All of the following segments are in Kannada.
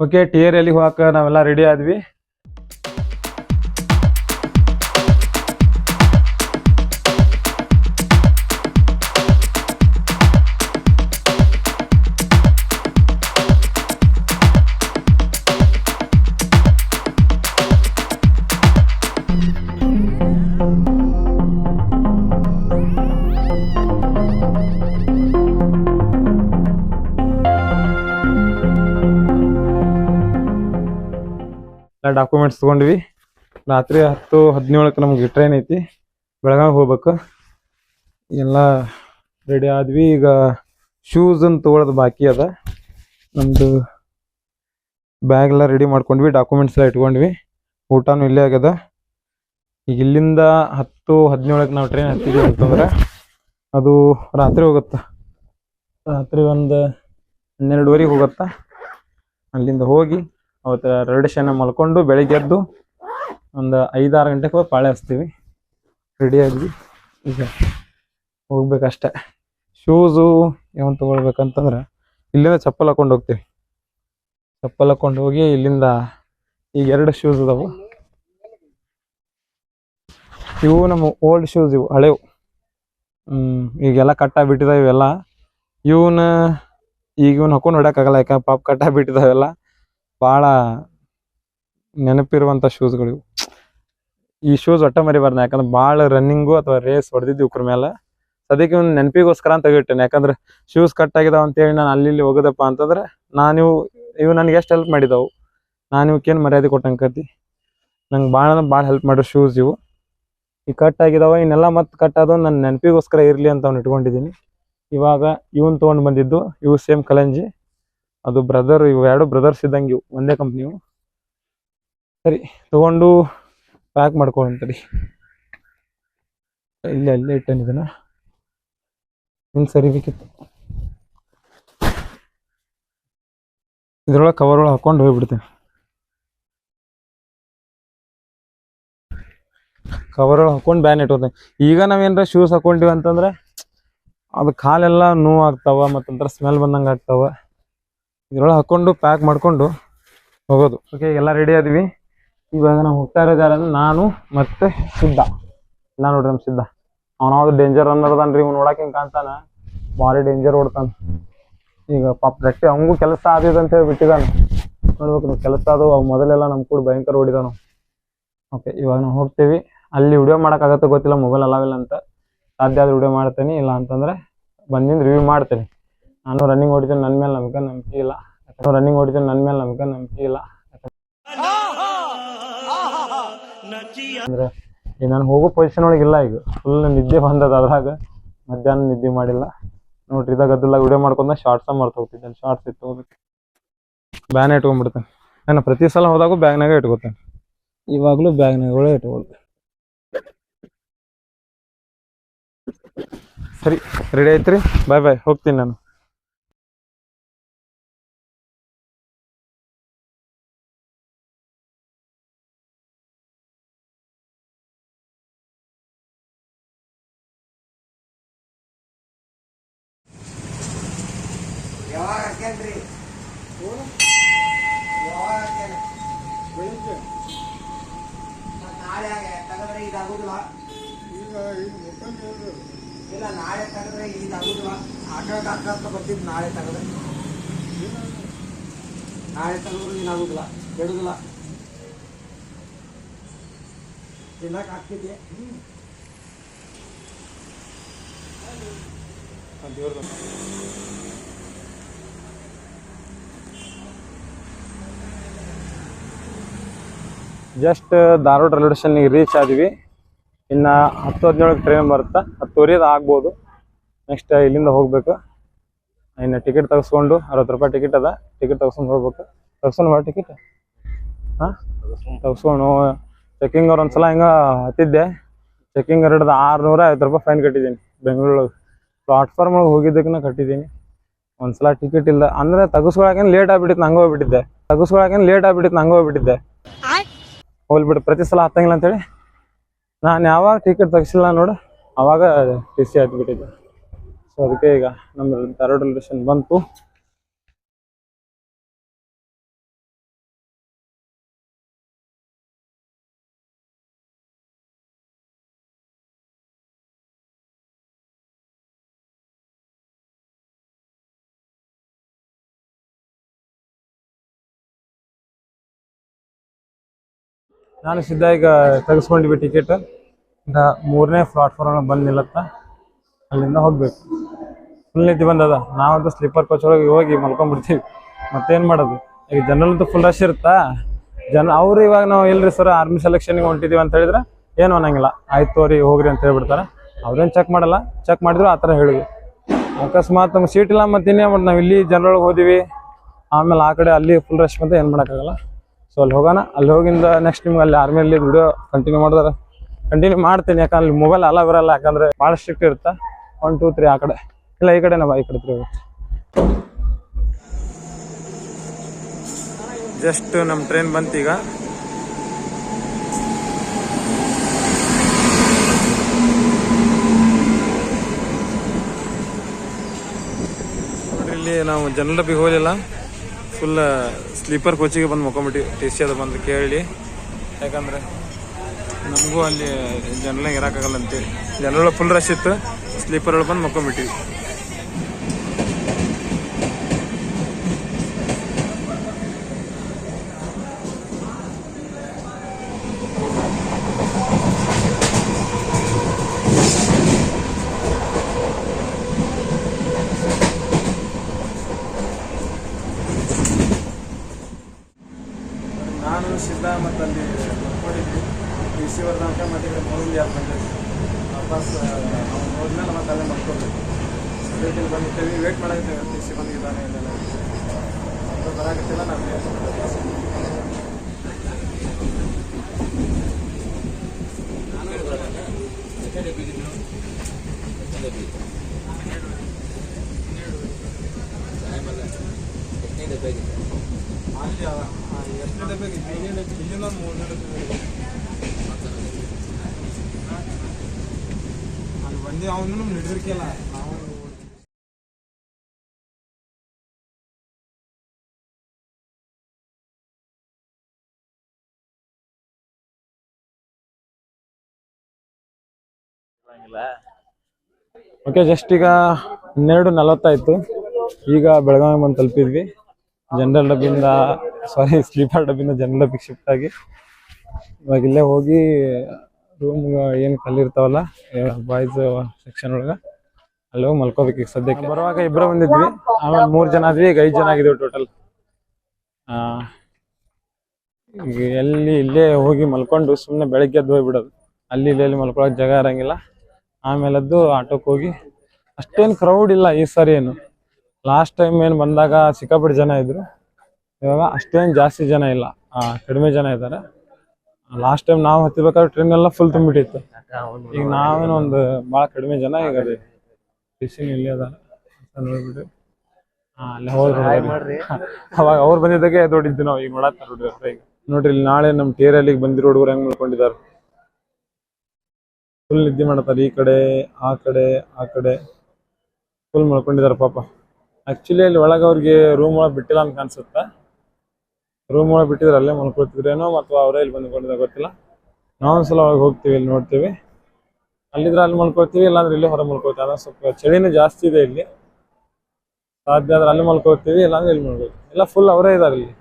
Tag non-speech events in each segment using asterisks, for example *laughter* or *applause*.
ಓಕೆ ಟಿಯರ್ ಎಲ್ಲಿ ಹೋಗಕ್ಕೆ ನಾವೆಲ್ಲ ರೆಡಿ ಆದ್ವಿ. ಎಲ್ಲ ಡಾಕ್ಯುಮೆಂಟ್ಸ್ ತಗೊಂಡ್ವಿ. ರಾತ್ರಿ ಹತ್ತು, ಹದಿನೇಳಕ್ಕೆ ನಮ್ಗೆ ಟ್ರೈನ್ ಐತಿ. ಬೆಳಗಾವಿ ಹೋಗ್ಬೇಕು. ಎಲ್ಲ ರೆಡಿ ಆದ್ವಿ. ಈಗ ಶೂಸ್ ಅಂತ ತೊಗೊಳೋದು ಬಾಕಿ ಅದ. ನಮ್ಮದು ಬ್ಯಾಗ್ ಎಲ್ಲ ರೆಡಿ ಮಾಡ್ಕೊಂಡ್ವಿ. ಡಾಕ್ಯುಮೆಂಟ್ಸ್ ಎಲ್ಲ ಇಟ್ಕೊಂಡ್ವಿ. ಊಟನೂ ಇಲ್ಲೇ ಆಗ್ಯದ. ಈಗ ಇಲ್ಲಿಂದ ಹತ್ತು, ಹದಿನೇಳಕ್ಕೆ ನಾವು ಟ್ರೈನ್ ಹತ್ತಿದ್ವಿ ಅಂತಂದ್ರೆ ಅದು ರಾತ್ರಿ ಹೋಗುತ್ತೆ. ರಾತ್ರಿ ಒಂದು ಹನ್ನೆರಡುವರೆಗೆ ಹೋಗುತ್ತಾ. ಅಲ್ಲಿಂದ ಹೋಗಿ ಅವತ್ತು ರೆಡಿ ಶನ ಮಲ್ಕೊಂಡು ಬೆಳಿಗ್ಗೆ ಎದ್ದು ಒಂದು ಐದಾರು ಗಂಟೆಗೆ ಹೋಗಿ ಪಾಳೆ ಹಚ್ತೀವಿ. ರೆಡಿ ಆದ್ವಿ ಈಗ ಹೋಗ್ಬೇಕಷ್ಟೆ. ಶೂಸು ಏನು ತೊಗೊಳ್ಬೇಕಂತಂದ್ರೆ ಇಲ್ಲಿಂದ ಚಪ್ಪಲ್ ಹಾಕೊಂಡು ಹೋಗ್ತೀವಿ. ಚಪ್ಪಲ್ ಹಾಕೊಂಡು ಹೋಗಿ ಇಲ್ಲಿಂದ ಈಗ ಎರಡು ಶೂಸ್ ಅದಾವು ಇವು ನಮ್ಮ ಓಲ್ಡ್ ಶೂಸ್ ಇವು, ಹಳೆವು. ಈಗೆಲ್ಲ ಕಟ್ಟಾಗ್ಬಿಟ್ಟಿದಾವೆ ಇವೆಲ್ಲ. ಇವನ್ನ ಈಗ ಇವ್ನ ಹಾಕೊಂಡು ಹೊಡ್ಯಾಕಾಗಲ್ಲ ಯಾಕಂದ್ರೆ ಪಾಪ ಕಟ್ಟಾಗ್ಬಿಟ್ಟಿದಾವೆಲ್ಲ ಭಾಳ ನೆನಪಿರುವಂಥ ಶೂಸ್ಗಳು ಈ ಶೂಸ್ ಒಟ್ಟ ಮರಿಬಾರ್ದು ಯಾಕಂದ್ರೆ ಭಾಳ ರನ್ನಿಂಗು ಅಥವಾ ರೇಸ್ ಹೊಡೆದಿದ್ದು ಇವ್ರ ಮೇಲೆ ಸದ್ಯಕ್ಕೆ ಒಂದು ನೆನಪಿಗೋಸ್ಕರ ಅಂತ ತೆಗಿಟ್ಟೇನೆ ಯಾಕಂದ್ರೆ ಶೂಸ್ ಕಟ್ ಅಂತ ಅಂತೇಳಿ ನಾನು ಅಲ್ಲಿ ಇಲ್ಲಿ ಹೋಗೋದಪ್ಪ ಅಂತಂದ್ರೆ ನಾನು ಇವು ಇವು ನನಗೆ ಎಷ್ಟು ಹೆಲ್ಪ್ ಮಾಡಿದಾವು. ನಾನು ಇವಕ್ಕೇನು ಮರ್ಯಾದೆ ಕೊಟ್ಟಂಕತಿ ನಂಗೆ ಭಾಳ ಅಂದ್ರೆ ಭಾಳ ಹೆಲ್ಪ್ ಮಾಡಿರೋ ಶೂಸ್ ಇವು. ಈ ಕಟ್ ಆಗಿದಾವ, ಇನ್ನೆಲ್ಲ ಮತ್ತೆ ಕಟ್ ನನ್ನ ನೆನಪಿಗೋಸ್ಕರ ಇರಲಿ ಅಂತ ಅವ್ನು ಇಟ್ಕೊಂಡಿದ್ದೀನಿ ಇವಾಗ ಇವನ್ ತೊಗೊಂಡು ಬಂದಿದ್ದು, ಇವು ಸೇಮ್ ಕಲಂಜಿ. ಅದು ಬ್ರದರ್ ಇವು ಎರಡು ಬ್ರದರ್ಸ್ ಇದ್ದಂಗೆ ಇವು, ಒಂದೇ ಕಂಪ್ನಿವು ಸರಿ, ತಗೊಂಡು ಪ್ಯಾಕ್ ಮಾಡ್ಕೊಳಂತರಿ ಇಲ್ಲೇ ಅಲ್ಲೇ ಇಟ್ಟೇನೆ ಇದನ್ನ. ಇನ್ನು ಸರಿ ಬೇಕಿತ್ತು. ಇದ್ರೊಳಗೆ ಕವರ್ ಒಳಗೆ ಹಾಕೊಂಡು ಹೋಗ್ಬಿಡ್ತೀನಿ. ಕವರ್ ಒಳಗೆ ಹಾಕೊಂಡು ಬ್ಯಾನ್ ಇಟ್ಕೊತೀನಿ ಈಗ ನಾವೇನಾರ ಶೂಸ್ ಹಾಕೊಂಡಿವಿ ಅಂತಂದ್ರೆ, ಅದು ಕಾಲೆಲ್ಲ ನೋವು ಆಗ್ತಾವ ಮತ್ತೊಂಥರ ಸ್ಮೆಲ್ ಬಂದಂಗೆ ಆಗ್ತಾವ. ಇದ್ರೊಳಗೆ ಹಾಕೊಂಡು ಪ್ಯಾಕ್ ಮಾಡಿಕೊಂಡು ಹೋಗೋದು. ಓಕೆ ಎಲ್ಲ ರೆಡಿ ಆದ್ವಿ. ಇವಾಗ ನಾವು ಹೋಗ್ತಾ ಇರೋದು ಯಾರಂದ್ರೆ ನಾನು ಮತ್ತೆ ಸಿದ್ಧ. ಇಲ್ಲ ನೋಡ್ರಿ ನಮ್ಮ ಸಿದ್ಧ. ಅವನಾವ್ದು ಡೇಂಜರ್ ಅನ್ನೋದನ್ರಿ ಇವ್ ನೋಡಕ್ ಹಿಂಗೆ ಕಾಣ್ತಾನ. ಭಾರಿ ಡೇಂಜರ್ ಓಡ್ತಾನ ಈಗ ಪಾಪ ಗಟ್ಟಿ ಅವಂಗೂ ಕೆಲಸ ಆದಿದೆ ಅಂತ ಹೇಳಿ ಬಿಟ್ಟಿದಾನ ನೋಡ್ಬೇಕು ನಾವು ಕೆಲಸ ಅದು ಅವ್ ಮೊದಲೆಲ್ಲ ನಮ್ಮ ಕೂಡ ಭಯಂಕರ ಓಡಿದಾನು ಓಕೆ ಇವಾಗ ನಾವು ಹೋಗ್ತೀವಿ. ಅಲ್ಲಿ ವಿಡಿಯೋ ಆಗತ್ತೆ ಗೊತ್ತಿಲ್ಲ ಮೊಬೈಲ್ ಅಲಾವಿಲ್ಲ ಅಂತ. ಸಾಧ್ಯ ಆದ್ರೆ ವಿಡಿಯೋ ಮಾಡ್ತೇನೆ ಇಲ್ಲ ಅಂತಂದ್ರೆ ಬಂದಿಂದ ರಿವ್ಯೂ ಮಾಡ್ತೇನೆ. ನಾನು ರನ್ನಿಂಗ್ ಹೊಡಿತೀನಿ ನನ್ನ ಮೇಲೆ ನಮ್ಗೆ ನಂಬಿಕೆ ಇಲ್ಲ. ರನ್ನಿಂಗ್ ಹೊಡಿತೀನಿ ನನ್ನ ಮೇಲೆ ನಮ್ಗೆ ನಂಬಿಕೆ ಇಲ್ಲ. ಅಂದ್ರೆ ಈಗ ನಾನು ಹೋಗೋ ಪೊಸಿಷನ್ ಒಳಗೆ ಇಲ್ಲ ಈಗ. ಫುಲ್ ನಿದ್ದೆ ಬಂದದ ಅದ್ರಾಗ. ಮಧ್ಯಾಹ್ನ ನಿದ್ದೆ ಮಾಡಿಲ್ಲ. ನೋಡ್ರಿ ಇದಾಗ ಅದೆಲ್ಲ ವಿಡಿಯೋ ಮಾಡ್ಕೊಂಡ ಶಾರ್ಟ್ಸ ಮಾಡ್ತಾ ಹೋಗ್ತಿದ್ದೆ. ಶಾರ್ಟ್ಸ್ ಇತ್ತು ಹೋಗ್ಬೇಕು. ಬ್ಯಾನ್ ಇಟ್ಕೊಂಡ್ಬಿಡ್ತೇನೆ. ನಾನು ಪ್ರತಿ ಸಲ ಹೋದಾಗೂ ಬ್ಯಾಗ್ನಾಗ ಇಟ್ಕೋತೇನೆ. ಇವಾಗಲೂ ಬ್ಯಾಗ್ನಾಗ ಇಟ್ಕೊಳ್ತೇನೆ ಸರಿ ರೆಡಿ ಆಯ್ತು ರೀ ಬಾಯ್ ಬಾಯ್ ಹೋಗ್ತೀನಿ ನಾನು. ತೆಗೆದ್ರೆ ಇದಾಗುದಿಲ್ಲ. ಇಲ್ಲ ನಾಳೆ ತೆಗೆದ್ರೆ ಇದಾಗುದಿಲ್ಲ. ಆಟೋಗೆ ಅಂತ ಬರ್ತಿದ್ದು ನಾಳೆ ತೆಗೆದ್ರೆ. ನಾಳೆ ತೆಗೆದ್ರು ಇದಾಗುದಿಲ್ಲ. ಬಿಡುದಿಲ್ಲ ತಿನ್ನಕ್ ಆಗ್ತಿದ್ದೆ ಜಸ್ಟ್ ಧಾರವಾಡ ರೈಲ್ವೆ ಸ್ಟೇಷನ್ಗೆ ರೀಚ್ ಆದ್ವಿ. ಇನ್ನು ಹತ್ತು ಹದಿನೇಳಕ್ಕೆ ಟ್ರೈನ್ ಬರುತ್ತೆ. ಹತ್ತುವರೆದು ಆಗ್ಬೋದು. ನೆಕ್ಸ್ಟ್ ಇಲ್ಲಿಂದ ಹೋಗ್ಬೇಕು. ಇನ್ನು ಟಿಕೆಟ್ ತೆಗೆಸ್ಕೊಂಡು, ಅರವತ್ತು ರೂಪಾಯಿ ಟಿಕೆಟ್ ಅದ. ಟಿಕೆಟ್ ತೆಗೆಸ್ಕೊಂಡು ಹೋಗ್ಬೇಕು. ತೆಗ್ಸ್ಕೊಂಡು ಬಾ ಟಿಕೆಟ್ ಹಾಂ? ತೆಗೆಸ್ಕೊಂಡು ಚೆಕಿಂಗ್ ಅವ್ರು ಒಂದ್ಸಲ ಹಿಂಗೆ ಹತ್ತಿದ್ದೆ. ಚೆಕಿಂಗ್ ಹಿಡಿದು ಆರುನೂರ, ಐವತ್ತು ರೂಪಾಯಿ ಫೈನ್ ಕಟ್ಟಿದ್ದೀನಿ. ಬೆಂಗಳೂರೊಳಗೆ. ಪ್ಲಾಟ್ಫಾರ್ಮ್ ಒಳಗೆ ಹೋಗಿದ್ದಕ್ಕೆ ಕಟ್ಟಿದ್ದೀನಿ. ಒಂದ್ಸಲ ಟಿಕೆಟ್ ಇಲ್ಲ ಅಂದ್ರೆ ತೆಗೆಸ್ಕೊಳಕೇನು ಲೇಟ್ ಆಗ್ಬಿಟ್ಟಿತ್ತು, ನಂಗೆ ಹೋಗ್ಬಿಟ್ಟಿದ್ದೆ. ತೆಗೆಸ್ಕೊಳಕೇನು ಲೇಟ್ ಆಗ್ಬಿಟ್ಟಿತ್ತು, ನಂಗೆ ಹೋಗ್ಬಿಟ್ಟಿದ್ದೆ. ಹೋಗ್ಬಿಟ್ಟು ಪ್ರತಿ ಸಲ ಹತ್ತಂಗಿಲ್ಲ ಅಂತೇಳಿ. ನಾನು ಯಾವಾಗ ಟಿಕೆಟ್ ತೆಗಿಸಿಲ್ಲ ನೋಡು. ಅವಾಗ ಟಿ ಸಿ ಹತ್ಬಿಟ್ಟಿದ್ದೆ ಸೊ ಅದಕ್ಕೆ ಈಗ ನಮ್ಮ ಧಾರವಾಡ ರಿಲೇಷನ್ ಬಂತು. ನಾನು ಸಿದ್ಧ ಈಗ ತೆಗೆಸ್ಕೊಂಡಿವಿ ಟಿಕೆಟ್ ಈಗ ಮೂರನೇ ಪ್ಲಾಟ್ಫಾರ್ಮ್ ಬಂದು ನಿಲ್ಲತ್ತ? ಅಲ್ಲಿಂದ ಹೋಗ್ಬೇಕು. ಫುಲ್ ನಿಂತಿ ಬಂದದ. ನಾವಂತೂ ಸ್ಲೀಪರ್ ಕೋಚ್ ಒಳಗೆ ಹೋಗಿ ಮಲ್ಕೊಂಡ್ಬಿಡ್ತೀವಿ. ಮತ್ತೇನು ಮಾಡೋದು? ಈಗ ಜನರಲ್ ಅಂತೂ ಫುಲ್ ರಶ್ ಇರುತ್ತಾ? ಜನ, ಅವ್ರು ಇವಾಗ ನಾವು ಇಲ್ರಿ ಸರ್ ಆರ್ಮಿ ಸೆಲೆಕ್ಷನ್ಗೆ ಹೊಂಟಿದೀವಿ ಅಂತ ಹೇಳಿದ್ರೆ ಏನು ಅನ್ನಂಗಿಲ್ಲ. ಆಯ್ತು ಅವ್ರಿ ಹೋಗ್ರಿ ಅಂತ ಹೇಳ್ಬಿಡ್ತಾರೆ. ಅವ್ರೇನು ಚೆಕ್ ಮಾಡಲ್ಲ? ಚೆಕ್ ಮಾಡಿದ್ರು ಆ ಥರ ಹೇಳಿದ್ವಿ. ಅಕಸ್ಮಾತ್ ನಮ್ಗೆ ಸೀಟ್ ಇಲ್ಲ ಮತ್ತೆ ಇನ್ನೇ ಮಾಡಿ ನಾವು ಇಲ್ಲಿ ಜನರೊಳಗೆ ಹೋದಿವಿ. ಆಮೇಲೆ ಆ ಕಡೆ ಅಲ್ಲಿ ಫುಲ್ ರಶ್ ಮತ್ತೆ ಏನು ಮಾಡೋಕ್ಕಾಗಲ್ಲ? ಸೊ ಅಲ್ಲಿ ಹೋಗೋಣ. ಅಲ್ಲಿ ಹೋಗಿಂದ ನೆಕ್ಸ್ಟ್ ನಿಮ್ಗೆ ಅಲ್ಲಿ ಆರ್ಮಿಯಲ್ಲಿ ವಿಡಿಯೋ ಕಂಟಿನ್ಯೂ ಮಾಡಿದಾರೆ. ಕಂಟಿನ್ಯೂ ಮಾಡ್ತೀನಿ, ಯಾಕಂದ್ರೆ ಮೊಬೈಲ್ ಅಲ್ಲ, ಬರಲ್ಲ. ಯಾಕಂದ್ರೆ ಭಾಳ ಸ್ಟ್ರಿಕ್ಟ್ ಇರುತ್ತೆ. ಒನ್ ಟೂ ತ್ರೀ ಆ ಕಡೆ. ಇಲ್ಲ, ಈ ಕಡೆ ನಾವು ಈ ಕಡೆ ತ್ರೀ ಜಸ್ಟ್ ನಮ್ಮ ಟ್ರೈನ್ ಬಂತೀಗ ಇಲ್ಲಿ ನಾವು ಜನರ ಬಿ ಹೋಗಲಿಲ್ಲ. ಫುಲ್ ಸ್ಲೀಪರ್ ಕೋಚಿಗೆ ಬಂದು ಮುಕೊಂಬಿಟ್ಟು ಟಿ ಸಿ ಅದು ಬಂದು ಕೇಳಿ. ಯಾಕಂದ್ರೆ ನಮಗೂ ಅಲ್ಲಿ ಜನರಲ್ನಾಗ ಇರೋಕ್ಕಾಗಲ್ಲ ಅಂತೇಳಿ. ಜನರಲ್ ಫುಲ್ ರಶ್ ಇತ್ತು. ಸ್ಲೀಪರ್ ಒಳಗೆ ಬಂದು ಮುಕೊಂಬಿಟ್ಟಿವಿ ನಾನು ಸಿದ್ಧ ಮತ್ತು ಅಲ್ಲಿ ನೋಡಿದ್ವಿ ಡಿ ಸಿ ಅವ್ರ ತನಕ ಮತ್ತೆ ಈಗ ಮೊದಲು ಯಾರು ಬಂದಿದ್ವಿ ವಾಪಸ್ ನಾವು ಹೋದ್ಮೇಲೆ ಮತ್ತೆ ಅಲ್ಲೇ ಮಾಡ್ಕೊಬೇಕು ಸದ್ಯಕ್ಕೆ ಬಂದಿದ್ದೇವೆ ವೇಟ್ ಮಾಡಾಕಿದ್ದೇವೆ ಟಿ ಸಿ ಬಂದಿದ್ದಾನೆ ಇಲ್ಲ ಅದು ಬರಾಕತ್ತಿಲ್ಲ ನಾವು ಅಲ್ಲಿ ಎಷ್ಟನೇ ಡಬ್ಬಿಗೆ ಇಲ್ಲಿಂದ ಇಲ್ಲಿಂದ ಒಂದು ಮೂರನೇ ಡಬ್ಬಿ ಅಲ್ಲಿ ಬಂದು ಅವನು ನಡೆದಿರ್ಕಿಲ್ಲ ಓಕೆ ಜಸ್ಟ್ ಈಗ ಹನ್ನೆರಡು ನಲವತ್ತಾಯ್ತು. ಈಗ ಬೆಳಗಾವಿ ಬಂದು ತಲುಪಿದ್ವಿ. ಜನರಲ್ ಡಬ್ಬಿಂದ ಸಾರಿ ಸ್ಲೀಪರ್ ಡಬ್ಬಿಂದ ಜನರಲ್ ಡಬ್ಬಿಗೆ ಶಿಫ್ಟ್ ಆಗಿ. ಇವಾಗ ಇಲ್ಲೇ ಹೋಗಿ ರೂಮ್ ಏನು ಕಲ್ಲಿರ್ತಾವಲ್ಲ ಬಾಯ್ಸ್ ಸೆಕ್ಷನ್ ಒಳಗೆ ಅಲ್ಲಿ ಹೋಗಿ ಮಲ್ಕೋಬೇಕು ಈಗ ಸದ್ಯಕ್ಕೆ. ಬರುವಾಗ ಇಬ್ಬರು ಬಂದಿದ್ವಿ. ಆಮೇಲೆ ಮೂರು ಜನ ಆದ್ವಿ ಈಗ ಐದು ಜನ ಆಗಿದ್ವಿ ಟೋಟಲ್ ಈಗ ಎಲ್ಲಿ ಇಲ್ಲೇ ಹೋಗಿ ಮಲ್ಕೊಂಡು ಸುಮ್ಮನೆ ಬೆಳಗ್ಗೆ ಎದ್ದು ಹೋಗ್ಬಿಡೋದು. ಅಲ್ಲಿ ಇಲ್ಲಿ ಮಲ್ಕೊಳಕ್ಕೆ ಮಲ್ಕೊಳಕ್ ಜಾಗ ಇರಂಗಿಲ್ಲ. ಆಮೇಲೆ ಅದು ಆಟೋಕ್ಕೆ ಹೋಗಿ. ಅಷ್ಟೇನು ಕ್ರೌಡ್ ಇಲ್ಲ ಈ ಸರಿ ಏನು. ಲಾಸ್ಟ್ ಟೈಮ್ ಏನು ಬಂದಾಗ ಸಿಕ್ಕಾಪಟ್ಟೆ ಜನ ಇದ್ರು. ಇವಾಗ ಅಷ್ಟೇನು ಜಾಸ್ತಿ ಜನ ಇಲ್ಲ. ಕಡಿಮೆ ಜನ ಇದ್ದಾರೆ ಲಾಸ್ಟ್ ಟೈಮ್ ನಾವು ಹತ್ತಿಬೇಕಾದ್ರೆ ಟ್ರೈನ್ ಎಲ್ಲ ಫುಲ್ ತುಂಬಿಟ್ಟಿತ್ತು. ಈಗ ನಾವೇನು ಒಂದು ಭಾಳ ಕಡಿಮೆ ಜನ ಈಗ ಅದೇ. ಟಿಸಿನ್ ಇಲ್ಲಿ ಅದ ನೋಡ್ಬಿಟ್ಟು ಅಲ್ಲಿ ಹೋದ್ರು *laughs* ಅವಾಗ ಅವ್ರು ಬಂದಿದ್ದಾಗೆ ದೊಡ್ಡಿದ್ದು ನಾವು ಈಗ ನೋಡ್ರಿ ಈಗ. ನೋಡ್ರಿ ಇಲ್ಲಿ ನಾಳೆ ನಮ್ಮ ಟೇರಲ್ಲಿಗೆ ಬಂದಿರೋ ಹುಡುಗರು ಹೆಂಗ್ ಮಾಡ್ಕೊಂಡಿದ್ದಾರೆ ಫುಲ್ ನಿದ್ದೆ ಮಾಡ್ತಾರೆ ಈ ಕಡೆ, ಆ ಕಡೆ ಆ ಕಡೆ. ಫುಲ್ ಮಲ್ಕೊಂಡಿದ್ದಾರೆ ಪಾಪ. ಆಕ್ಚುಲಿ ಅಲ್ಲಿ ಒಳಗೆ ಅವ್ರಿಗೆ ರೂಮ್ ಒಳಗೆ ಬಿಟ್ಟಿಲ್ಲ ಅಂತ ಅನ್ಸುತ್ತೆ? ರೂಮ್ ಒಳಗೆ ಬಿಟ್ಟಿದ್ರೆ ಅಲ್ಲೇ ಮಲ್ಕೊಳ್ತಿದ್ರೇನೋ ಅಥವಾ ಅವರೇ ಇಲ್ಲಿ ಬಂದ್ಕೊಂಡಿದ್ರೆ ಗೊತ್ತಿಲ್ಲ. ನಾವೊಂದ್ಸಲ ಒಳಗೆ ಹೋಗ್ತೀವಿ, ಇಲ್ಲಿ ನೋಡ್ತೀವಿ. ಅಲ್ಲಿದ್ರೆ ಅಲ್ಲಿ ಮಲ್ಕೊಳ್ತೀವಿ, ಇಲ್ಲಾಂದ್ರೆ ಇಲ್ಲಿ ಹೊರ ಮಲ್ಕೊಳ್ತೀವಿ. ಅದ ಸ್ವಲ್ಪ ಚಳಿನೇ ಜಾಸ್ತಿ ಇದೆ ಇಲ್ಲಿ. ಸಾಧ್ಯ ಆದ್ರೆ ಅಲ್ಲಿ ಮಲ್ಕೊಳ್ತೀವಿ, ಇಲ್ಲಾಂದ್ರೆ ಇಲ್ಲಿ ಮಲ್ಕೊಳ್ತೀವಿ. ಎಲ್ಲ ಫುಲ್ ಅವರೇ ಇದಾರೆ ಇಲ್ಲಿ.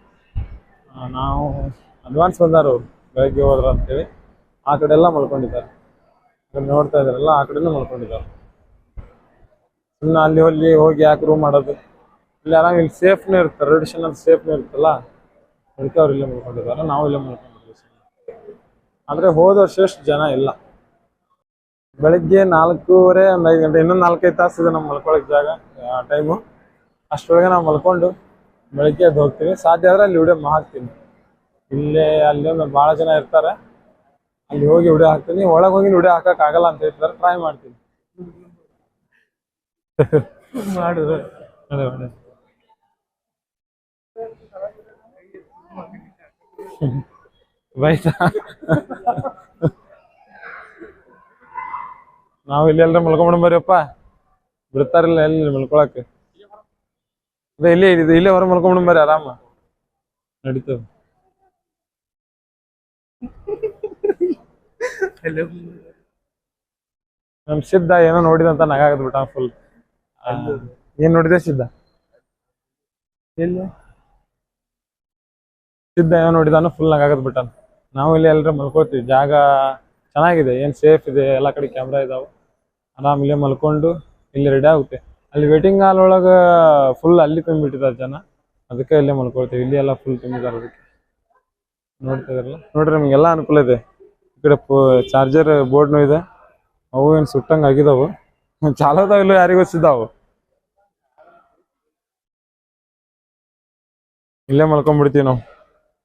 ನಾವು ಅಡ್ವಾನ್ಸ್ ಬಂದಾರ ಅವ್ರು. ಬೆಳಗ್ಗೆ ಹೋದ್ರ ಅಂತೇಳಿ. ಆ ಕಡೆ ಎಲ್ಲ ಮಲ್ಕೊಂಡಿದ್ದಾರೆ. ನೋಡ್ತಾ ಇದ್ರಲ್ಲ ಆ ಕಡೆನೂ ಮಲ್ಕೊಂಡಿದ್ದಾರೆ. ಸುಮ್ಮನೆ ಅಲ್ಲಿ ಹೋಗಿ ಹೋಗಿ ಯಾಕೆ ರೂಮ್ ಮಾಡೋದು? ಇಲ್ಲಿ ಆರಾಮ್, ಇಲ್ಲಿ ಸೇಫ್ನೂ ಇರ್ತಾರೆ ರೆಡಿಷನ್ ಸೇಫ್ನೇ ಇರುತ್ತಲ್ಲ? ಅದಕ್ಕೆ ಅವ್ರು ಇಲ್ಲೇ ಮಲ್ಕೊಂಡಿದ್ದಾರೆ, ನಾವು ಇಲ್ಲೇ ಮಲ್ಕೊಂಡಿದ್ದೀವಿ ಆದರೆ ಹೋದ ವರ್ಷ ಎಷ್ಟು ಜನ ಇಲ್ಲ. ಬೆಳಿಗ್ಗೆ ನಾಲ್ಕೂವರೆ, ಒಂದು ಐದು ಗಂಟೆ, ಇನ್ನೊಂದು ನಾಲ್ಕೈದು ತಾಸು ಇದೆ ನಮ್ಮ ಮಲ್ಕೊಳಕ್ ಜಾಗ, ಆ ಟೈಮು ಅಷ್ಟರೊಳಗೆ ನಾವು ಮಲ್ಕೊಂಡು ಬೆಳಿಗ್ಗೆ ಅದು ಹೋಗ್ತೀವಿ. ಸಾಧ್ಯ ಆದ್ರೆ ಅಲ್ಲಿ ವಿಡಿಯೋ ಹಾಕ್ತೀನಿ. ಇಲ್ಲೇ, ಅಲ್ಲಿ ಒಂದು ಭಾಳ ಜನ ಇರ್ತಾರೆ. ಅಲ್ಲಿ ಹೋಗಿ ವಿಡಿಯೋ ಹಾಕ್ತೀನಿ. ಒಳಗೆ ಹೋಗಿ ವಿಡಿಯೋ ಹಾಕಕ್ ಆಗಲ್ಲ ಅಂತ ಹೇಳ್ತಾರೆ ಟ್ರೈ ಮಾಡ್ತೀನಿ. ಮಾಡಿದ್ರು ಅದೇ ಮಾಡಿ ಬೈತಾ? ನಾವು ಇಲ್ಲಿ ಎಲ್ಲರೂ ಮಲ್ಕೊಂಬಿಡ್ ಬರೀಪ್ಪ ಬಿಡ್ತಾರಿಲ್ಲ ಎಲ್ಲಿ ಮಲ್ಕೊಳಕ್ಕೆ? ಅದೇ ಇಲ್ಲೇ ಇದು ಇಲ್ಲೇ ಹೊರ ಮಲ್ಕೊಂಬಿಡ್ ಬರ್ರಿ ಆರಾಮ. ನಡೀತದ. ನಮ್ ಸಿದ್ಧ ಏನೋ ನೋಡಿದಂತ ನಗಾಗದ್ ಬಿಟ್ಟ ಫುಲ್ ಏನ್ ನೋಡಿದೆ ಸಿದ್ಧ? ಎಲ್ಲಿ ಸಿದ್ಧ ಏನೋ ನೋಡಿದಾನು ಫುಲ್ ನಗಾಗದ್ ಬಿಟ್ಟ. ನಾವು ಇಲ್ಲಿ ಎಲ್ಲರೂ ಮಲ್ಕೊಳ್ತೀವಿ ಜಾಗ ಚೆನ್ನಾಗಿದೆ ಏನ್ ಸೇಫ್ ಇದೆ ಎಲ್ಲಾ ಕಡೆ ಕ್ಯಾಮ್ರಾ ಇದಾವೆ. ಆರಾಮ್ ಇಲ್ಲೇ ಮಲ್ಕೊಂಡು ಇಲ್ಲಿ ರೆಡಿ ಆಗುತ್ತೆ. ಅಲ್ಲಿ ವೇಟಿಂಗ್ ಹಾಲ್ ಒಳಗ ಫುಲ್ ಅಲ್ಲಿ ತುಂಬಿಟ್ಟಿದ್ದಾರೆ ಜನ. ಅದಕ್ಕೆ ಇಲ್ಲೇ ಮಲ್ಕೊಳ್ತೀವಿ. ಇಲ್ಲಿ ಎಲ್ಲ ಫುಲ್ ತುಂಬಿದ್ದಾರೆ ಅದಕ್ಕೆ. ನೋಡ್ತಿದಾರಲ್ಲ ನೋಡ್ರಿ ನಿಮ್ಗೆಲ್ಲ ಅನುಕೂಲ ಇದೆ. ಕಡೆ ಚಾರ್ಜರ್ ಬೋರ್ಡ್ನು ಇದೆ. ಅವು ಏನು ಸುಟ್ಟಂಗೆ ಆಗಿದಾವು. ಚಾಲೋದಾಗಲು ಯಾರಿಗೂ ಸಿದ್ದಾವು ಇಲ್ಲೇ ಮಲ್ಕೊಂಡ್ಬಿಡ್ತೀವಿ ನಾವು.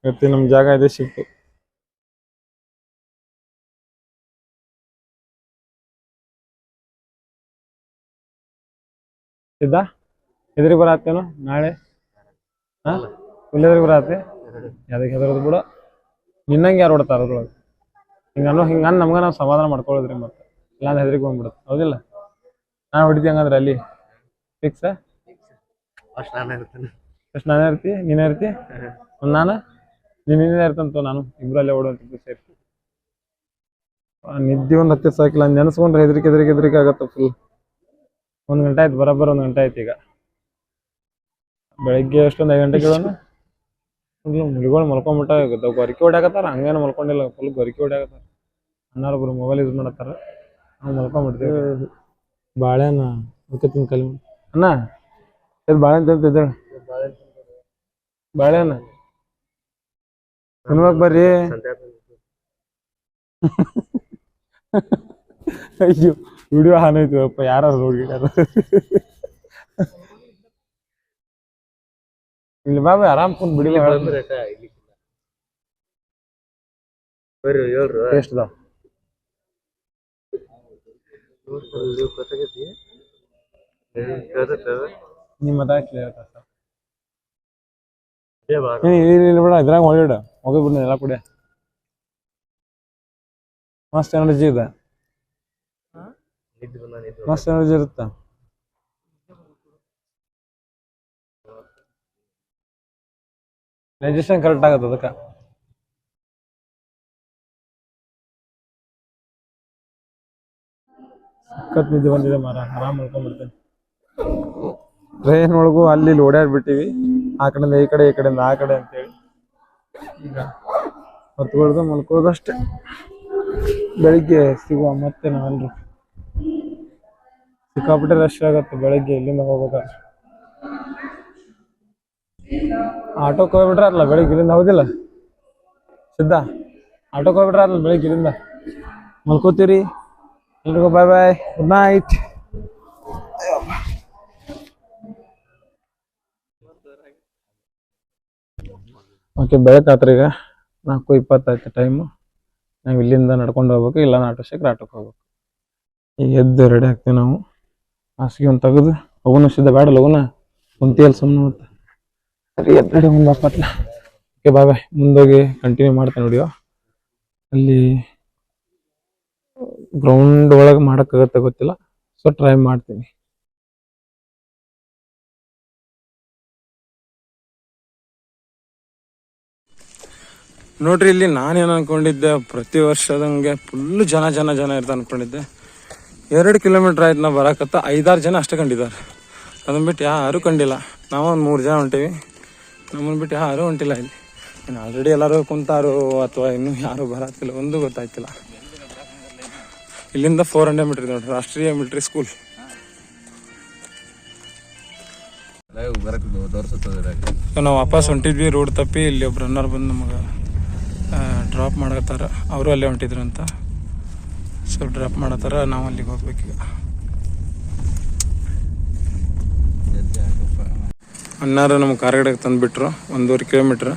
ಇರ್ತೀವಿ ನಮ್ಮ ಜಾಗ ಇದೆ ಶಿಫ್ಟ್. ಸಿದ್ಧ ಎದುರಿಗೆ ಬರತ್ತೇನು ನಾಳೆ? ಹಾ? ಎದುರಿಗೆ ಬರತ್ತೆ ಅದಕ್ಕೆ ಹೆದರೋದು ಬಿಡು. ನಿನ್ನಂಗೆ ಯಾರು ಹೊಡ್ತಾರ ಅದ್ರೊಳಗೆ ಹಿಂಗ ಅನ್ನೋ ಹಿಂಗ ನಮ್ಗ ನಾವು ಸಮಾಧಾನ ಮಾಡ್ಕೊಳ್ಳೋದ್ರಿ ಮತ್ತೆ. ಇಲ್ಲಾಂದ್ರೆ ಹೆದರಿಗೆ ಬಂದ್ಬಿಡುತ್ತೆ ಹೌದಿಲ್ಲ? ನಾನು ಹೊಡಿತೀವಿ ಹಂಗಂದ್ರೆ ಅಲ್ಲಿ. ಫಿಕ್ಸ್ ಫಸ್ಟ್ ನಾನು ಇರ್ತೀನಿ. ನಾನೇ ಇರ್ತಿ ನೀನೇ ಇರ್ತಿ? ಒಂದ್ ನಾನು? ನೀನು ನೀನೇ ಇರ್ತಂತ ನಾನು. ಇಬ್ಬರಲ್ಲೇ ಓಡುವಂತ ಸೇರ್ತಿ ನಿದ್ದೆ ಒಂದು ಹತ್ತಿರ ಸಾಕಿಲ್ಲ. ನೆನೆಸ್ಕೊಂಡ್ರೆ ಹೆದರಿಕೆ ಹೆದರಿಕೆ ಹೆದರಿಕೆ ಆಗತ್ತೆ ಫುಲ್ ಒಂದ್ ಗಂಟೆ ಆಯ್ತು ಬರೋಬ್ಬರ ಒಂದ್ ಗಂಟೆ ಆಯ್ತು ಈಗ. ಬೆಳಗ್ಗೆ ಎಷ್ಟೊಂದು ಐದು ಗಂಟೆಗೆ ಹೇಳೋಣ ಮುಳಿಗಳು ಮಲ್ಕೊಂಡ್ಬಿಟ್ಟ ಗೊರಿಕೆ ಹೊಡ್ಯಾಕತ್ತಾರ ಹಂಗೇನು ಮಲ್ಕೊಂಡಿಲ್ಲ ಫುಲ್ ಗೊರಿಕೆ ಹೊಡ್ಯಾಕತ್ತಾರ ಅಣ್ಣಾರೊಬ್ರು ಮೊಬೈಲ್ ಯೂಸ್ ಮಾಡತ್ತಾರ ನಾವು ಮಲ್ಕೊಂಬಿಡ್ತೀವಿ. ಬಾಳೆಹಣ್ಣ ಅದಕ್ಕೆ ಕಲಿ ಅಣ್ಣ ಇದು ಬಾಳೆಹಣ್ಣು ತಿಂತಿದ್ದೆ ಬಾಳೆಹಣ್ಣ? ತಿನ್ಬೇಕು ಬರ್ರಿ. ಅಯ್ಯೋ ವಿಡಿಯೋ ಹಾನ್ ಐತಿ ಅಪ್ಪ ಯಾರು ನೋಡ್ಗಿಟ್ಟಾರ ಇಲ್ಲಿ ಬಾಬಾ ಆರಾಮ್ ಕುಂತ್ ಬಿಡಿಲ್ಲ ಬರ್ರಿ ಹೇಳ್ರು ನಿಮ್ಮ ಇಲ್ಲ ಬಿಡ ಇದ್ರಾಗ ಎಲ್ಲ ಕುಡಿಯ ಮಸ್ತ್ ಎನರ್ಜಿ ಇದೆ. ಮಸ್ತ್ ಎನರ್ಜಿ ಇರುತ್ತೆ? ಡೈಜೆಷನ್ ಕರೆಕ್ಟ್ ಆಗತ್ತೆ ಅದಕ್ಕೆ. ಸಖತ್ ನಿದ್ದೆ ಬಂದಿದೆ ಮರ ಆರಾಮ್ ಮಾಡ್ಕೊಂಡ್ಬಿಡ್ತೇನೆ ಟ್ರೈನ್ ಒಳಗೂ ಅಲ್ಲಿ ಇಲ್ಲಿ ಓಡಾಡ್ಬಿಟ್ಟಿವಿ. ಆ ಕಡೆಯಿಂದ ಈ ಕಡೆ ಈ ಕಡೆಯಿಂದ ಆ ಕಡೆ ಅಂತೇಳಿ. ಈಗ ಹೊತ್ಕೊಳ್ದು ಮಲ್ಕೊಳ್ಳೋದು ಅಷ್ಟೇ. ಬೆಳಿಗ್ಗೆ ಸಿಗುವ ಮತ್ತೆ ನಾವೆಲ್ಲರೂ ಸಿಕ್ಕಾಪಟ್ಟೆ ರಶ್ ಆಗತ್ತೆ ಬೆಳಗ್ಗೆ ಇಲ್ಲಿಂದ ಹೋಗ್ಬೇಕಾದ್ರೆ ಆಟೋಕ್ಕೆ ಹೋಗ್ಬಿಟ್ರಲ್ಲ ಬೆಳಿಗ್ಗೆ ಇಲ್ಲಿಂದ ಹೌದಿಲ್ಲ? ಸಿದ್ಧ? ಆಟೋಕ್ಕೆ ಹೋಗ್ಬಿಟ್ರಲ್ಲ ಬೆಳಿಗ್ಗೆ ಇಲ್ಲಿಂದ ಮಲ್ಕೋತೀರಿ? ಎಲ್ರಿಗೂ bye bye good night okay ಬೆಳಕಾತ್ರಿ ಈಗ. ನಾಲ್ಕು ಇಪ್ಪತ್ತಾಯ್ತು ಟೈಮು ನಾವು ಇಲ್ಲಿಂದ ನಡ್ಕೊಂಡು ಹೋಗ್ಬೇಕು, ಇಲ್ಲ ಆಟೋ ಸಿಕ್ಕರೆ ಆಟೋಕ್ಕೆ ಹೋಗ್ಬೇಕು. ಈಗ ಎದ್ದು ರೆಡಿ ಆಗ್ತೀವಿ ನಾವು. ಹಾಸಿಗೆ ಒಂದು ತೆಗೆದು ಹೋಗೋಣ ಸಿದ್ಧ ಬೇಡ ಲಗುನ. ಕುಂತಿಯಲ್ಲಿ ಸುಮ್ಮನೆ ಮತ್ತೆ ರೆಡಿ ಒಂದು ಅಪ್ಪತ್ಲ ಓಕೆ ಬಾಯ್ ಬಾಯ್ ಮುಂದೋಗಿ ಕಂಟಿನ್ಯೂ ಮಾಡ್ತೇನೆ ನೋಡಿಯೋ ಅಲ್ಲಿ ಗ್ರೌಂಡ್ ಒಳಗೆ ಮಾಡೋಕ್ಕಾಗತ್ತೆ ಗೊತ್ತಿಲ್ಲ. ಸೊ ಟ್ರೈ ಮಾಡ್ತೀನಿ. ನೋಡ್ರಿ, ಇಲ್ಲಿ ನಾನೇನು ಅನ್ಕೊಂಡಿದ್ದೆ? ಪ್ರತಿ ವರ್ಷದಂಗೆ ಫುಲ್ ಜನ ಜನ ಜನ ಇರ್ತ ಅನ್ಕೊಂಡಿದ್ದೆ. ಎರಡು ಕಿಲೋಮೀಟರ್ ಆಯ್ತು ನಾವು ಬರಕತ್ತ ಐದಾರು ಜನ ಅಷ್ಟೇ ಕಂಡಿದ್ದಾರೆ. ಅದನ್ನ ಬಿಟ್ಟು ಯಾರು ಕಂಡಿಲ್ಲ. ನಾವು ಒಂದು ಮೂರು ಜನ ಹೊಂಟೀವಿ. ನಮ್ಮನ್ನ ಬಿಟ್ಟು ಯಾರೂ ಹೊಂಟಿಲ್ಲ ಇಲ್ಲಿ. ಇನ್ನು ಆಲ್ರೆಡಿ ಎಲ್ಲರೂ ಕುಂತಾರು ಅಥವಾ ಇನ್ನೂ ಯಾರೂ ಬರತ್ತಿಲ್ಲ ಒಂದು ಗೊತ್ತಾಯ್ತಿಲ್ಲ. ಇಲ್ಲಿಂದ ಫೋರ್ ಹಂಡ್ರೆಡ್ ಮೀಟರ್ ನೋಡ್ರಿ, ರಾಷ್ಟ್ರೀಯ ಮಿಲಿಟರಿ ಸ್ಕೂಲ್ ನಾವು ವಾಪಸ್ ಹೊಂಟಿದ್ವಿ ರೋಡ್ ತಪ್ಪಿ, ಇಲ್ಲಿ ಒಬ್ರು ರನ್ನರ್ ಬಂದು ನಮಗೆ ಡ್ರಾಪ್ ಮಾಡತ್ತಾರ ಅವರು ಅಲ್ಲೇ ಹೊಂಟಿದ್ರು ಅಂತ. ಸೊ ಡ್ರಾಪ್ ಮಾಡತ್ತಾರ, ನಾವು ಅಲ್ಲಿಗೆ ಹೋಗ್ಬೇಕೀಗ. ಅಣ್ಣಾರು ನಮ್ಮ ಕಾರ್ಗಡೆಗೆ ತಂದುಬಿಟ್ರು, ಒಂದೂವರೆ ಕಿಲೋಮೀಟ್ರ್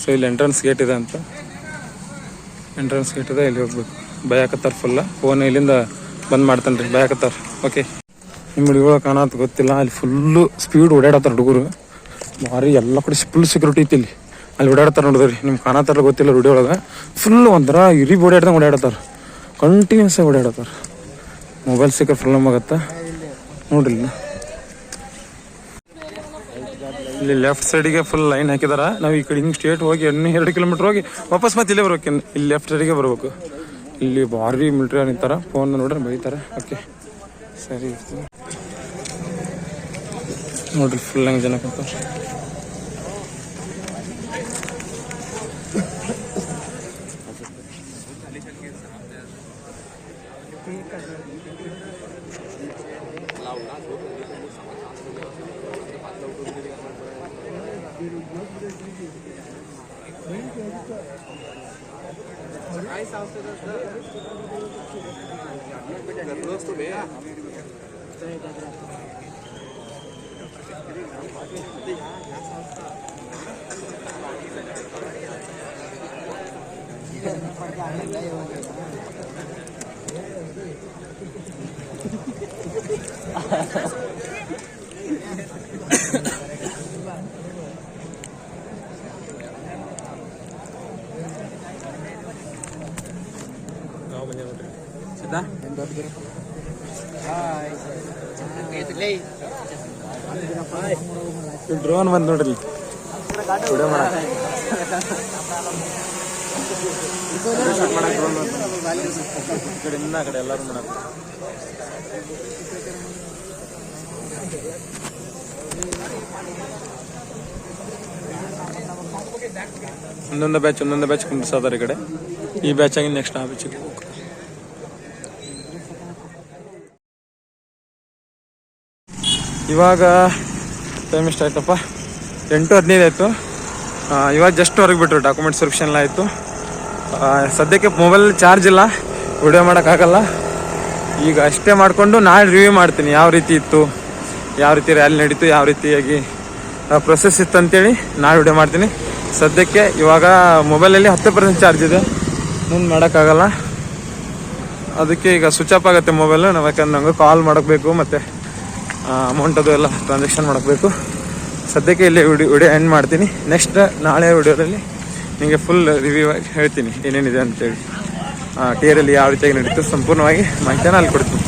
ಸೊ ಇಲ್ಲಿ ಎಂಟ್ರೆನ್ಸ್ ಗೇಟ್ ಇದೆ ಅಂತ. ಎಂಟ್ರೆನ್ಸ್ ಗೇಟ್ ಇದೆ, ಇಲ್ಲಿ ಹೋಗ್ಬೇಕು. ಬಯಾಕತ್ತಾರ ಫುಲ್ಲ ಫೋನ್ ಇಲ್ಲಿಂದ ಬಂದ್ ಮಾಡ್ತಾನೆ ರೀ ಬಯಾಕತ್ತಾರ ಓಕೆ ನಿಮ್ಮ ಹುಡುಗರು ಕಾಣತ್ ಗೊತ್ತಿಲ್ಲ, ಅಲ್ಲಿ ಫುಲ್ಲು ಸ್ಪೀಡ್ ಓಡಾಡತ್ತಾರ ಹುಡುಗರು. ಭಾರಿ ಎಲ್ಲ ಕಡೆ ಫುಲ್ ಸೆಕ್ಯೂರಿಟಿ ಐತಿ ಇಲ್ಲಿ. ಅಲ್ಲಿ ಓಡಾಡ್ತಾರ ನೋಡಿದ್ರಿ, ನಿಮ್ಗೆ ಕಾಣತ್ತಾರ ಗೊತ್ತಿಲ್ಲ ರೂಢಿ ಒಳಗೆ. ಫುಲ್ ಒಂಥರ ಇರಿ ಓಡಾಡ್ದಂಗೆ ಓಡಾಡತ್ತಾರ. ಕಂಟಿನ್ಯೂಸ್ ಆಗಿ ಓಡಾಡತ್ತಾರ. ಮೊಬೈಲ್ ಸಿಕ್ಕ ಪ್ರಾಬ್ಲಮ್ ಆಗತ್ತ? ನೋಡ್ರಿ ಇಲ್ಲಿ ಲೆಫ್ಟ್ ಸೈಡಿಗೆ ಫುಲ್ ಲೈನ್ ಹಾಕಿದಾರ. ನಾವು ಈ ಕಡೆ ಹಿಂಗೆ ಸ್ಟೇಟ್ ಹೋಗಿ ಎಣ್ಣೆ ಎರಡು ಕಿಲೋಮೀಟರ್ ಹೋಗಿ ವಾಪಸ್ ಮತ್ತೆ ಇಲ್ಲೇ ಬರ್ಬೇಕು. ಇಲ್ಲಿ ಲೆಫ್ಟ್ ಸೈಡಿಗೆ ಬರ್ಬೇಕು. ಇಲ್ಲಿ ಭಾರಿ ಮಿಲ್ಟ್ರಿ ನಿಂತಾರ ಫೋನ್ ನೋಡ್ರಿ ಬೈತಾರೆ. ಓಕೆ ಸರಿ ನೋಡ್ರಿ ಫುಲ್ ಹಂಗೆ ಜನ Carlos também. Ha. ಡ್ರೋನ್ ಬಂದ್ ನೋಡ್ರಿ ವಿಡಿಯೋ ಮಾಡಕ್. ಶೂಟ್ ಡ್ರೋನ್ ಈ ಕಡೆಯಿಂದ ಆ ಕಡೆ ಎಲ್ಲರೂ ಮಾಡಕ್. ಒಂದೊಂದು ಬ್ಯಾಚ್ ಒಂದೊಂದು ಬ್ಯಾಚ್ ಕುಂಡಿಸೋದಾರ ಈ ಕಡೆ. ಈ ಬ್ಯಾಚ್ ಆಗಿ ನೆಕ್ಸ್ಟ್ ಆ ಬ್ಯಾಚಿಗೆ ಇವಾಗ ಟೈಮ್ ಎಷ್ಟು ಆಯ್ತಪ್ಪ ಎಂಟು ಹದಿನೈದು ಆಯಿತು. ಇವಾಗ ಜಸ್ಟ್ ಹೊರಗೆ ಬಿಟ್ಟರು ಡಾಕ್ಯುಮೆಂಟ್ಸ್ ವೆರಿಫಿಕೇಷನ್ ಎಲ್ಲ ಆಯಿತು. ಸದ್ಯಕ್ಕೆ ಮೊಬೈಲ್ ಚಾರ್ಜ್ ಇಲ್ಲ ವಿಡಿಯೋ ಮಾಡೋಕ್ಕಾಗಲ್ಲ ಈಗ ಅಷ್ಟೇ ಮಾಡಿಕೊಂಡು ನಾಳೆ ರಿವ್ಯೂ ಮಾಡ್ತೀನಿ, ಯಾವ ರೀತಿ ಇತ್ತು, ಯಾವ ರೀತಿ ರ್ಯಾಲಿ ನಡೀತು, ಯಾವ ರೀತಿಯಾಗಿ ಪ್ರೊಸೆಸ್ ಇತ್ತು ಅಂತೇಳಿ ನಾಳೆ ವಿಡಿಯೋ ಮಾಡ್ತೀನಿ. ಸದ್ಯಕ್ಕೆ ಇವಾಗ ಮೊಬೈಲಲ್ಲಿ ಹತ್ತು ಪರ್ಸೆಂಟ್ ಚಾರ್ಜ್ ಇದೆ ಮುಂದೆ ಮಾಡೋಕ್ಕಾಗಲ್ಲ ಅದಕ್ಕೆ ಈಗ ಸ್ವಿಚ್ ಆಫ್ ಆಗುತ್ತೆ ಮೊಬೈಲು ನಾವು ಯಾಕಂದ್ರೆ ನಂಗೆ ಕಾಲ್ ಮಾಡಬೇಕು ಮತ್ತು. ಅಮೌಂಟ್ ಅದು ಎಲ್ಲ ಟ್ರಾನ್ಸಾಕ್ಷನ್ ಮಾಡಬೇಕು. ಸದ್ಯಕ್ಕೆ ಇಲ್ಲಿ ವಿಡಿಯೋ ವಿಡಿಯೋ ಎಂಡ್ ಮಾಡ್ತೀನಿ. ನೆಕ್ಸ್ಟ್ ನಾಳೆ ವಿಡಿಯೋದಲ್ಲಿ ನಿಮಗೆ ಫುಲ್ ರಿವ್ಯೂ ಆಗಿ ಹೇಳ್ತೀನಿ ಏನೇನಿದೆ ಅಂತೇಳಿ. ಟಿಯರಲ್ಲಿ ಯಾವ ರೀತಿಯಾಗಿ ನಡೀತು ಸಂಪೂರ್ಣವಾಗಿ ಮಾಹಿತಿಯನ್ನು ಅಲ್ಲಿ ಕೊಡ್ತೀನಿ.